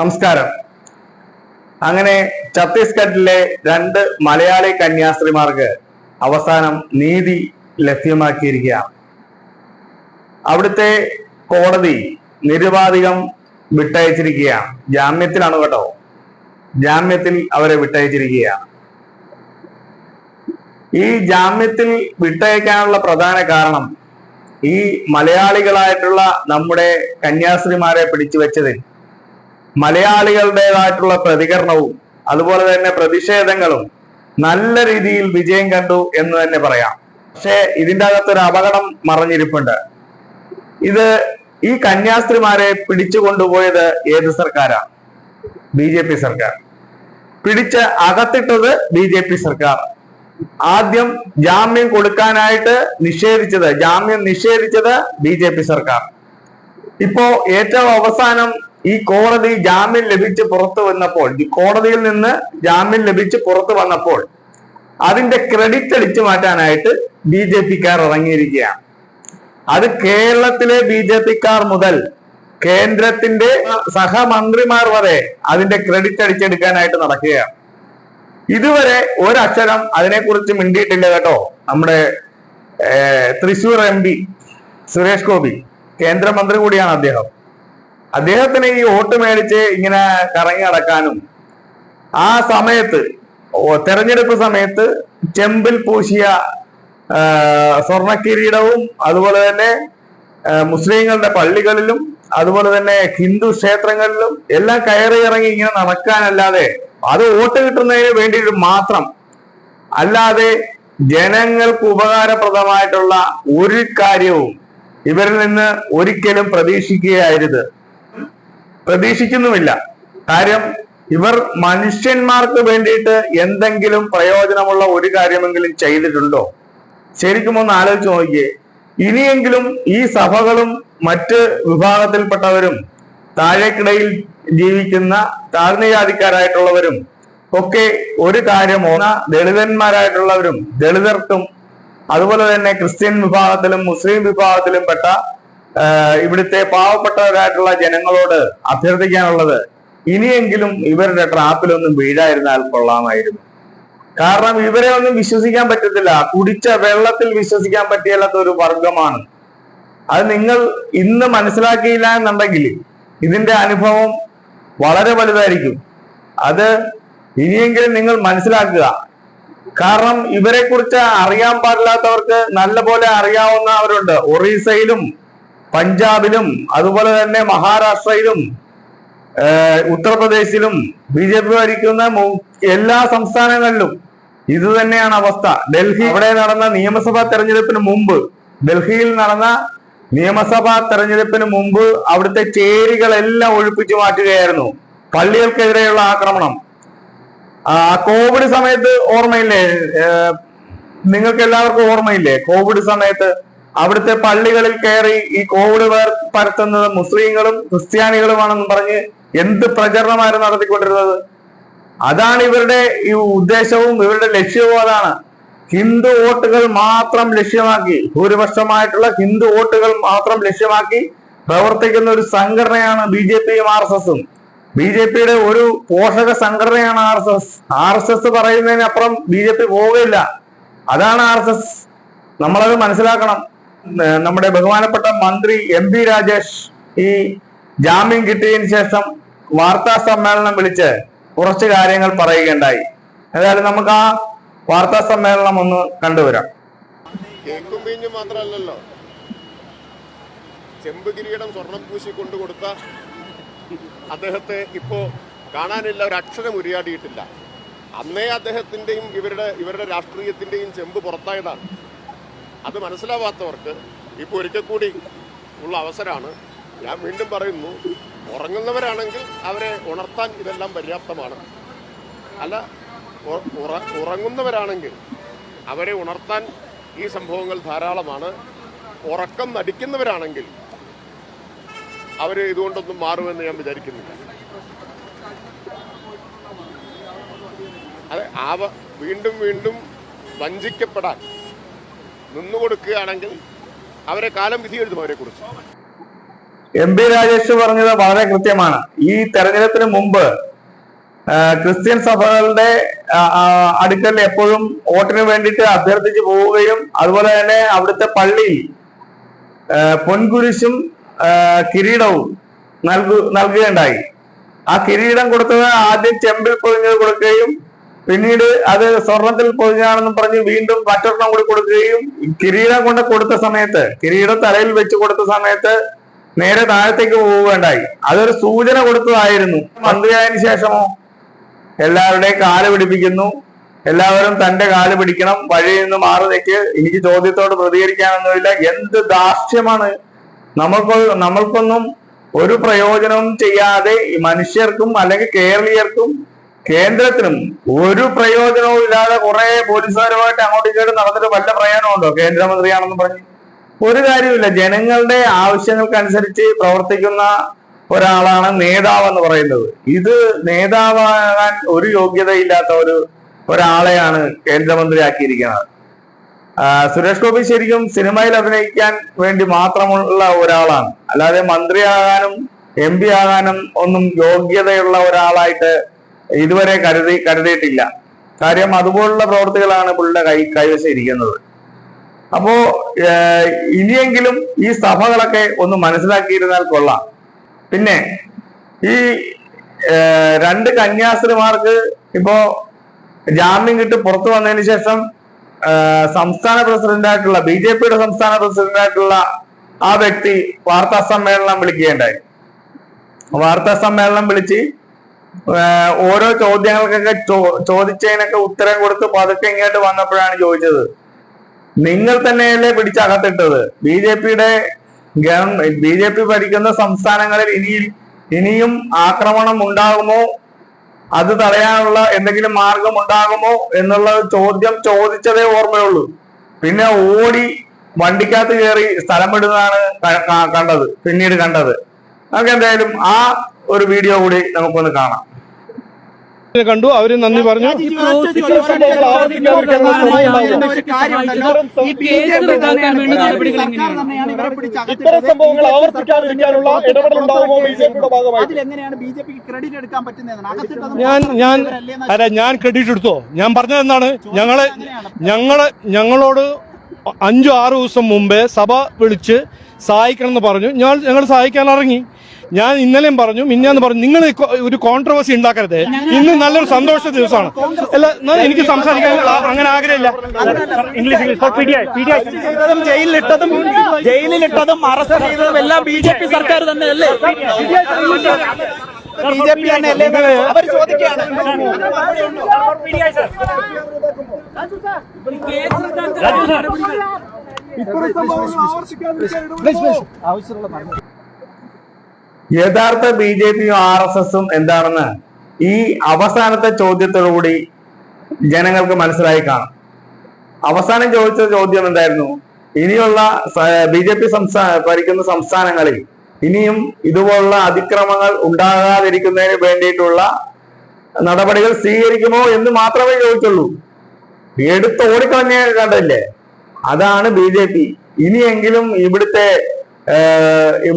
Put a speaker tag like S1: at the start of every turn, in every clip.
S1: നമസ്കാരം. അങ്ങനെ ഛത്തീസ്ഗഡിലെ രണ്ട് മലയാളി കന്യാസ്ത്രീമാർക്ക് അവസാനം നീതി ലഭ്യമാക്കിയിരിക്കുകയാണ്. അവിടുത്തെ കോടതി നിരുപാധികം വിട്ടയച്ചിരിക്കുകയാണ്. ജാമ്യത്തിലാണ് കേട്ടോ. ജാമ്യത്തിൽ അവരെ വിട്ടയച്ചിരിക്കുകയാണ്. ഈ ജാമ്യത്തിൽ വിട്ടയക്കാനുള്ള പ്രധാന കാരണം ഈ മലയാളികളായിട്ടുള്ള നമ്മുടെ കന്യാസ്ത്രീമാരെ പിടിച്ചു വെച്ചതിൽ മലയാളികളുടേതായിട്ടുള്ള പ്രതികരണവും അതുപോലെ തന്നെ പ്രതിഷേധങ്ങളും നല്ല രീതിയിൽ വിജയം കണ്ടു എന്ന് തന്നെ പറയാം. പക്ഷേ ഇതിന്റെ അകത്തൊരു അപകടം മറഞ്ഞിരിപ്പുണ്ട്. ഇത് ഈ കന്യാസ്ത്രീമാരെ പിടിച്ചു കൊണ്ടുപോയത് ഏത് സർക്കാരാണ്? ബി ജെ പി സർക്കാർ. പിടിച്ച് അകത്തിട്ടത് ബി ജെ പി സർക്കാർ. ആദ്യം ജാമ്യം കൊടുക്കാനായിട്ട് നിഷേധിച്ചത് ജാമ്യം നിഷേധിച്ചത് ബി ജെ പി സർക്കാർ. ഇപ്പോ ഏറ്റവും അവസാനം ഈ കോടതി ജാമ്യം ലഭിച്ച് പുറത്തു വന്നപ്പോൾ ഈ കോടതിയിൽ നിന്ന് ജാമ്യം ലഭിച്ച് പുറത്തു വന്നപ്പോൾ അതിന്റെ ക്രെഡിറ്റ് അടിച്ചു മാറ്റാനായിട്ട് ബി ജെ പിക്കാർ ഇറങ്ങിയിരിക്കുകയാണ്. അത് കേരളത്തിലെ ബി ജെ പിക്കാർ മുതൽ കേന്ദ്രത്തിന്റെ സഹമന്ത്രിമാർ വരെ അതിന്റെ ക്രെഡിറ്റ് അടിച്ചെടുക്കാനായിട്ട് നടക്കുകയാണ്. ഇതുവരെ ഒരക്ഷരം അതിനെക്കുറിച്ച് മിണ്ടിയിട്ടില്ല കേട്ടോ. നമ്മുടെ തൃശൂർ എം പി സുരേഷ് ഗോപി കേന്ദ്രമന്ത്രി കൂടിയാണ് അദ്ദേഹം. അദ്ദേഹത്തിന് ഈ വോട്ട് മേടിച്ച് ഇങ്ങനെ കറങ്ങി നടക്കാനും ആ സമയത്ത് തെരഞ്ഞെടുപ്പ് സമയത്ത് ചെമ്പിൽ പൂശിയ ആ, സ്വർണക്കിരീടവും അതുപോലെ തന്നെ മുസ്ലിങ്ങളുടെ പള്ളികളിലും അതുപോലെ തന്നെ ഹിന്ദു ക്ഷേത്രങ്ങളിലും എല്ലാം കയറി ഇറങ്ങി ഇങ്ങനെ നടക്കാനല്ലാതെ അത് വോട്ട് കിട്ടുന്നതിന് വേണ്ടിയിട്ട് മാത്രം അല്ലാതെ ജനങ്ങൾക്ക് ഉപകാരപ്രദമായിട്ടുള്ള ഒരു കാര്യവും ഇവരിൽ നിന്ന് ഒരിക്കലും പ്രതീക്ഷിക്കുകയായിരുത്. പ്രതീക്ഷിക്കുന്നുമില്ല. കാര്യം ഇവർ മനുഷ്യന്മാർക്ക് വേണ്ടിയിട്ട് എന്തെങ്കിലും പ്രയോജനമുള്ള ഒരു കാര്യമെങ്കിലും ചെയ്തിട്ടുണ്ടോ? ശരിക്കും ഒന്ന് ആലോചിച്ച് നോക്കിയേ. ഇനിയെങ്കിലും ഈ സഭകളും മറ്റ് വിഭാഗത്തിൽപ്പെട്ടവരും താഴേക്കിടയിൽ ജീവിക്കുന്ന താഴ്ന്ന ജാതിക്കാരായിട്ടുള്ളവരും ഒക്കെ ഒരു കാര്യം ഓണ ദളിതന്മാരായിട്ടുള്ളവരും ദളിതർക്കും അതുപോലെ തന്നെ ക്രിസ്ത്യൻ വിഭാഗത്തിലും മുസ്ലിം വിഭാഗത്തിലും പെട്ട ഇവിടുത്തെ പാവപ്പെട്ടവരായിട്ടുള്ള ജനങ്ങളോട് അഭ്യർത്ഥിക്കാനുള്ളത് ഇനിയെങ്കിലും ഇവരുടെ ട്രാപ്പിലൊന്നും വീഴായിരുന്നാൽ കൊള്ളാമായിരുന്നു. കാരണം ഇവരെ ഒന്നും വിശ്വസിക്കാൻ പറ്റത്തില്ല. കുടിച്ച വെള്ളത്തിൽ വിശ്വസിക്കാൻ പറ്റിയല്ലാത്ത ഒരു വർഗമാണ് അത് നിങ്ങൾ ഇന്ന് മനസ്സിലാക്കിയില്ല എന്നുണ്ടെങ്കിൽ ഇതിന്റെ അനുഭവം വളരെ വലുതായിരിക്കും. അത് ഇനിയെങ്കിലും നിങ്ങൾ മനസ്സിലാക്കുക. കാരണം ഇവരെ കുറിച്ച് അറിയാൻ പാടില്ലാത്തവർക്ക് നല്ല പോലെ അറിയാവുന്നവരുണ്ട്. ഒറീസയിലും പഞ്ചാബിലും അതുപോലെ തന്നെ മഹാരാഷ്ട്രയിലും ഉത്തർപ്രദേശിലും ബി ജെ പി ഭരിക്കുന്ന എല്ലാ സംസ്ഥാനങ്ങളിലും ഇത് തന്നെയാണ് അവസ്ഥ. ഡൽഹി അവിടെ നടന്ന നിയമസഭാ തെരഞ്ഞെടുപ്പിന് മുമ്പ് ഡൽഹിയിൽ നടന്ന നിയമസഭാ തെരഞ്ഞെടുപ്പിന് മുമ്പ് അവിടുത്തെ ചേരികളെല്ലാം ഒഴിപ്പിച്ചു മാറ്റുകയായിരുന്നു. പള്ളികൾക്കെതിരെയുള്ള ആക്രമണം. ആ കോവിഡ് സമയത്ത് ഓർമ്മയില്ലേ? നിങ്ങൾക്ക് എല്ലാവർക്കും ഓർമ്മയില്ലേ? കോവിഡ് സമയത്ത് അവിടുത്തെ പള്ളികളിൽ കയറി ഈ കോവിഡ് പരത്തുന്നത് മുസ്ലിങ്ങളും ക്രിസ്ത്യാനികളുമാണെന്ന് പറഞ്ഞ് എന്ത് പ്രചരണമായിരുന്നു നടത്തിക്കൊണ്ടിരുന്നത്? അതാണ് ഇവരുടെ ഈ ഉദ്ദേശവും ഇവരുടെ ലക്ഷ്യവും അതാണ്. ഹിന്ദു വോട്ടുകൾ മാത്രം ലക്ഷ്യമാക്കി ഭൂരിപക്ഷമായിട്ടുള്ള ഹിന്ദു വോട്ടുകൾ മാത്രം ലക്ഷ്യമാക്കി പ്രവർത്തിക്കുന്ന ഒരു സംഘടനയാണ് ബി ജെ പിയും ആർ എസ് എസും. ബി ജെ പിയുടെ ഒരു പോഷക സംഘടനയാണ് R S S. R S S പറയുന്നതിനപ്പുറം B J P പോവുകയില്ല. അതാണ് ആർ എസ് എസ്. നമ്മളത് മനസ്സിലാക്കണം. നമ്മുടെ ബഹുമാനപ്പെട്ട മന്ത്രി എം പി രാജേഷ് ഈ ജാമ്യം കിട്ടിയതിന് ശേഷം വാർത്താ സമ്മേളനം വിളിച്ച് കുറച്ച് കാര്യങ്ങൾ പറയുകയുണ്ടായി. ഏതായാലും നമുക്ക് ആ വാർത്താ സമ്മേളനം ഒന്ന് കണ്ടുവരാം.
S2: കേക്കും പീഞ്ഞും മാത്രമല്ലല്ലോ. ചെമ്പ് കിരീടം സ്വർണം പൂശി കൊണ്ടു കൊടുത്ത അദ്ദേഹത്തെ ഇപ്പോ കാണാനില്ല ഒരു അക്ഷരം ഉരിയാടിയിട്ടില്ല. അന്നേ അദ്ദേഹത്തിന്റെയും ഇവരുടെ ഇവരുടെ രാഷ്ട്രീയത്തിന്റെയും ചെമ്പ് പുറത്തായതാണ്. അത് മനസ്സിലാവാത്തവർക്ക് ഇപ്പോൾ ഒരിക്കൽ കൂടി ഉള്ള അവസരമാണ്. ഞാൻ വീണ്ടും പറയുന്നു ഉറങ്ങുന്നവരാണെങ്കിൽ അവരെ ഉണർത്താൻ ഇതെല്ലാം പര്യാപ്തമാണ്. അല്ല ഉറങ്ങുന്നവരാണെങ്കിൽ അവരെ ഉണർത്താൻ ഈ സംഭവങ്ങൾ ധാരാളമാണ്. ഉറക്കം നടിക്കുന്നവരാണെങ്കിൽ അവർ ഇതുകൊണ്ടൊന്നും മാറുമെന്ന് ഞാൻ വിചാരിക്കുന്നില്ല. അതെ ആവ വീണ്ടും വീണ്ടും വഞ്ചിക്കപ്പെടാൻ നിന്നുകൊടുക്കുകയാണെങ്കിൽ അവരെ കാലം വിധി എഴുതും അവരെ കുറിച്ച്.
S1: എം പി രാജേഷ് പറഞ്ഞത് വളരെ കൃത്യമാണ്. ഈ തെരഞ്ഞെടുപ്പിന് മുമ്പ് ക്രിസ്ത്യൻ സഭകളുടെ അടുക്കൽ എപ്പോഴും വോട്ടിന് വേണ്ടിയിട്ട് അഭ്യർത്ഥിച്ചു പോവുകയും അതുപോലെ തന്നെ അവിടുത്തെ പള്ളിയിൽ പൊൻകുരിശും കിരീടവും നൽകു നൽകുകയുണ്ടായി. ആ കിരീടം കൊടുത്തത് ആദ്യം ചെമ്പിൽ പൊതിഞ്ഞത് കൊടുക്കുകയും പിന്നീട് അത് സ്വർണത്തിൽ പൊതിഞ്ഞാണെന്ന് പറഞ്ഞ് വീണ്ടും മറ്റൊരെണ്ണം കൂടി കൊടുക്കുകയും കിരീടം കൊണ്ട് കൊടുത്ത സമയത്ത് കിരീടം തലയിൽ വെച്ച് കൊടുത്ത സമയത്ത് നേരെ താഴത്തേക്ക് പോവുകയുണ്ടായി. അതൊരു സൂചന കൊടുത്തതായിരുന്നു. മന്ത്രിയായതിനു ശേഷമോ? എല്ലാവരുടെയും കാൽ പിടിപ്പിക്കുന്നു. എല്ലാവരും തന്റെ കാൽ പിടിക്കണം. വഴിയിൽ നിന്ന് മാറി നിൽക്ക്. എനിക്ക് ചോദ്യത്തോട് പ്രതികരിക്കാനൊന്നുമില്ല. എന്ത് ദാർഷ്ട്യമാണ് നമ്മൾക്ക് നമ്മൾക്കൊന്നും ഒരു പ്രയോജനവും ചെയ്യാതെ മനുഷ്യർക്കും അല്ലെങ്കിൽ കേരളീയർക്കും കേന്ദ്രത്തിനും ഒരു പ്രയോജനവും ഇല്ലാതെ കുറെ പോലീസുകാരുമായിട്ട് അങ്ങോട്ടും ഇങ്ങോട്ടും നടന്നിട്ട് വല്ല പ്രയോജനമുണ്ടോ കേന്ദ്രമന്ത്രിയാണെന്ന് പറഞ്ഞു. ഒരു കാര്യമില്ല ജനങ്ങളുടെ ആവശ്യങ്ങൾക്കനുസരിച്ച് പ്രവർത്തിക്കുന്ന ഒരാളാണ് നേതാവ് എന്ന് പറയുന്നത്. ഇത് നേതാവാകാൻ ഒരു യോഗ്യതയില്ലാത്ത ഒരു ഒരാളെയാണ് കേന്ദ്രമന്ത്രിയാക്കിയിരിക്കുന്നത്. സുരേഷ് ഗോപി ശരിക്കും സിനിമയിൽ അഭിനയിക്കാൻ വേണ്ടി മാത്രമുള്ള ഒരാളാണ്. അല്ലാതെ മന്ത്രിയാകാനും എം പി ആകാനും ഒന്നും യോഗ്യതയുള്ള ഒരാളായിട്ട് ഇതുവരെ കരുതി കരുതിയിട്ടില്ല. കാര്യം അതുപോലുള്ള പ്രവൃത്തികളാണ് പുള്ളിയുടെ കൈ കൈവശം ഇരിക്കുന്നത്. അപ്പോ ഇനിയെങ്കിലും ഈ സഭകളൊക്കെ ഒന്ന് മനസ്സിലാക്കിയിരുന്നാൽ കൊള്ളാം. പിന്നെ ഈ രണ്ട് കന്യാസ്ത്രീമാർക്ക് ഇപ്പോ ജാമ്യം കിട്ടി പുറത്തു വന്നതിന് ശേഷം സംസ്ഥാന പ്രസിഡന്റായിട്ടുള്ള ബി ജെ പിയുടെ സംസ്ഥാന പ്രസിഡന്റായിട്ടുള്ള ആ വ്യക്തി വാർത്താ സമ്മേളനം വിളിക്കുകയുണ്ടായി. വാർത്താ സമ്മേളനം വിളിച്ച് ഓരോ ചോദ്യങ്ങൾക്കൊക്കെ ചോദിച്ചതിനൊക്കെ ഉത്തരം കൊടുത്ത് പതുക്കെ ഇങ്ങോട്ട് വന്നപ്പോഴാണ് ചോദിച്ചത്. നിങ്ങൾ തന്നെയല്ലേ പിടിച്ചകത്തിട്ടത്? ബി ജെ പിയുടെ ബി ജെ പി ഭരിക്കുന്ന സംസ്ഥാനങ്ങളിൽ ഇനി ഇനിയും ആക്രമണം ഉണ്ടാകുമോ? അത് തടയാനുള്ള എന്തെങ്കിലും മാർഗം ഉണ്ടാകുമോ എന്നുള്ള ചോദ്യം ചോദിച്ചതേ ഓർമ്മയുള്ളൂ. പിന്നെ ഓടി വണ്ടിക്കകത്ത് കയറി സ്ഥലം വിടുന്നതാണ് കണ്ടത് പിന്നീട് കണ്ടത്. നമുക്ക് എന്തായാലും ആ ഒരു വീഡിയോ കൂടി നമുക്കൊന്ന് കാണാം.
S3: കണ്ടു അവർ നന്ദി പറഞ്ഞു. ഇത്തരം സംഭവങ്ങൾ ആവർത്തിക്കാതിരിക്കാനുള്ള ഇടപെടൽ ഉണ്ടാവുമോ ബി ജെ പിയുടെ ഭാഗമായി ഞാൻ ഞാൻ അല്ല ഞാൻ ക്രെഡിറ്റ് എടുത്തോ? ഞാൻ പറഞ്ഞത് എന്താണ് ഞങ്ങളെ ഞങ്ങൾ ഞങ്ങളോട് അഞ്ചു ആറു ദിവസം മുമ്പേ സഭ വിളിച്ച് സഹായിക്കണം എന്ന് പറഞ്ഞു. ഞങ്ങൾ ഞങ്ങൾ സഹായിക്കാൻ ഇറങ്ങി. ഞാൻ ഇന്നലെയും പറഞ്ഞു മിന്നാന്ന് പറഞ്ഞു നിങ്ങൾ ഒരു കോൺട്രവേഴ്സി ഉണ്ടാക്കരുത്. ഇന്ന് നല്ലൊരു സന്തോഷ ദിവസമാണ്. അല്ല എനിക്ക് സംസാരിക്കാൻ അങ്ങനെ ആഗ്രഹമില്ല. ഇംഗ്ലീഷ്
S4: ജയിലിലിട്ടതും ജയിലിലിട്ടതും അറസ്റ്റ് ചെയ്തതും എല്ലാം ബി ജെ പി സർക്കാർ തന്നെയല്ലേ? ബി ജെ പി തന്നെയല്ലേ? അവർ ചോദിക്കുകയാണ്
S1: യഥാർത്ഥ ബി ജെ പിയും ആർ എസ് എസും എന്താണെന്ന് ഈ അവസാനത്തെ ചോദ്യത്തോടുകൂടി ജനങ്ങൾക്ക് മനസ്സിലായി കാണും. അവസാനം ചോദിച്ച ചോദ്യം എന്തായിരുന്നു? ഇനിയുള്ള ബി ജെ പി സംസ്ഥാന ഭരിക്കുന്ന സംസ്ഥാനങ്ങളിൽ ഇനിയും ഇതുപോലുള്ള അതിക്രമങ്ങൾ ഉണ്ടാകാതിരിക്കുന്നതിന് വേണ്ടിയിട്ടുള്ള നടപടികൾ സ്വീകരിക്കുമോ എന്ന് മാത്രമേ ചോദിച്ചുള്ളൂ. എടുത്ത് കണ്ടല്ലേ? അതാണ് ബി ജെ പി. ഇനിയെങ്കിലും ഇവിടുത്തെ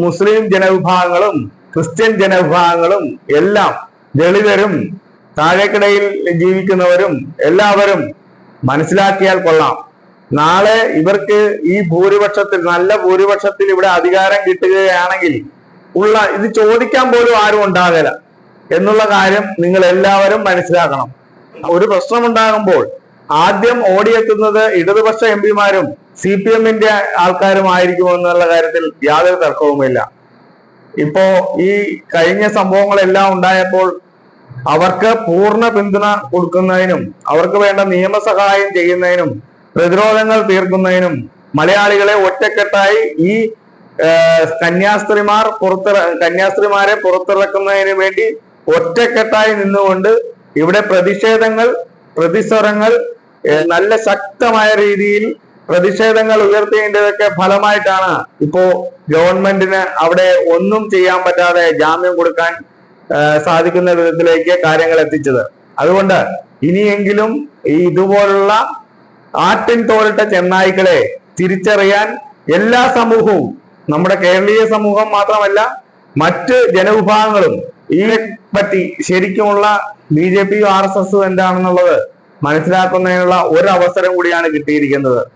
S1: മുസ്ലിം ജനവിഭാഗങ്ങളും ക്രിസ്ത്യൻ ജനവിഭാഗങ്ങളും എല്ലാം ദളിതരും താഴേക്കിടയിൽ ജീവിക്കുന്നവരും എല്ലാവരും മനസ്സിലാക്കിയാൽ കൊള്ളാം. നാളെ ഇവർക്ക് ഈ ഭൂരിപക്ഷത്തിൽ നല്ല ഭൂരിപക്ഷത്തിൽ ഇവിടെ അധികാരം കിട്ടുകയാണെങ്കിൽ ഉള്ള ഇത് ചോദിക്കാൻ പോലും ആരും ഉണ്ടാകില്ല എന്നുള്ള കാര്യം നിങ്ങൾ എല്ലാവരും മനസ്സിലാക്കണം. ഒരു പ്രശ്നമുണ്ടാകുമ്പോൾ ആദ്യം ഓടിയെത്തുന്നത് ഇടതുപക്ഷ എം പിമാരും സി പി എമ്മിന്റെ ആൾക്കാരും ആയിരിക്കും എന്നുള്ള കാര്യത്തിൽ യാതൊരു തർക്കവുമില്ല. ഇപ്പോ ഈ കഴിഞ്ഞ സംഭവങ്ങളെല്ലാം ഉണ്ടായപ്പോൾ അവർക്ക് പൂർണ പിന്തുണ കൊടുക്കുന്നതിനും അവർക്ക് വേണ്ട നിയമസഹായം ചെയ്യുന്നതിനും പ്രതിരോധങ്ങൾ തീർക്കുന്നതിനും മലയാളികളെ ഒറ്റക്കെട്ടായി ഈ കന്യാസ്ത്രീമാർ പുറത്തിറ കന്യാസ്ത്രീമാരെ പുറത്തിറക്കുന്നതിന് വേണ്ടി ഒറ്റക്കെട്ടായി നിന്നുകൊണ്ട് ഇവിടെ പ്രതിഷേധങ്ങൾ പ്രതിസ്വരങ്ങൾ നല്ല ശക്തമായ രീതിയിൽ പ്രതിഷേധങ്ങൾ ഉയർത്തേണ്ടതൊക്കെ ഫലമായിട്ടാണ് ഇപ്പോ ഗവൺമെന്റിന് അവിടെ ഒന്നും ചെയ്യാൻ പറ്റാതെ ജാമ്യം കൊടുക്കാൻ സാധിക്കുന്ന വിധത്തിലേക്ക് കാര്യങ്ങൾ എത്തിച്ചത്. അതുകൊണ്ട് ഇനിയെങ്കിലും ഈ ഇതുപോലുള്ള ആട്ടിൻ തോലിട്ട ചെന്നായ്ക്കളെ തിരിച്ചറിയാൻ എല്ലാ സമൂഹവും നമ്മുടെ കേരളീയ സമൂഹം മാത്രമല്ല മറ്റ് ജനവിഭാഗങ്ങളും ഈ പറ്റി ശരിക്കുമുള്ള ബി ജെ പിയും ആർ എസ് എസും എന്താണെന്നുള്ളത് മനസ്സിലാക്കുന്നതിനുള്ള ഒരു അവസരം കൂടിയാണ് കിട്ടിയിരിക്കുന്നത്.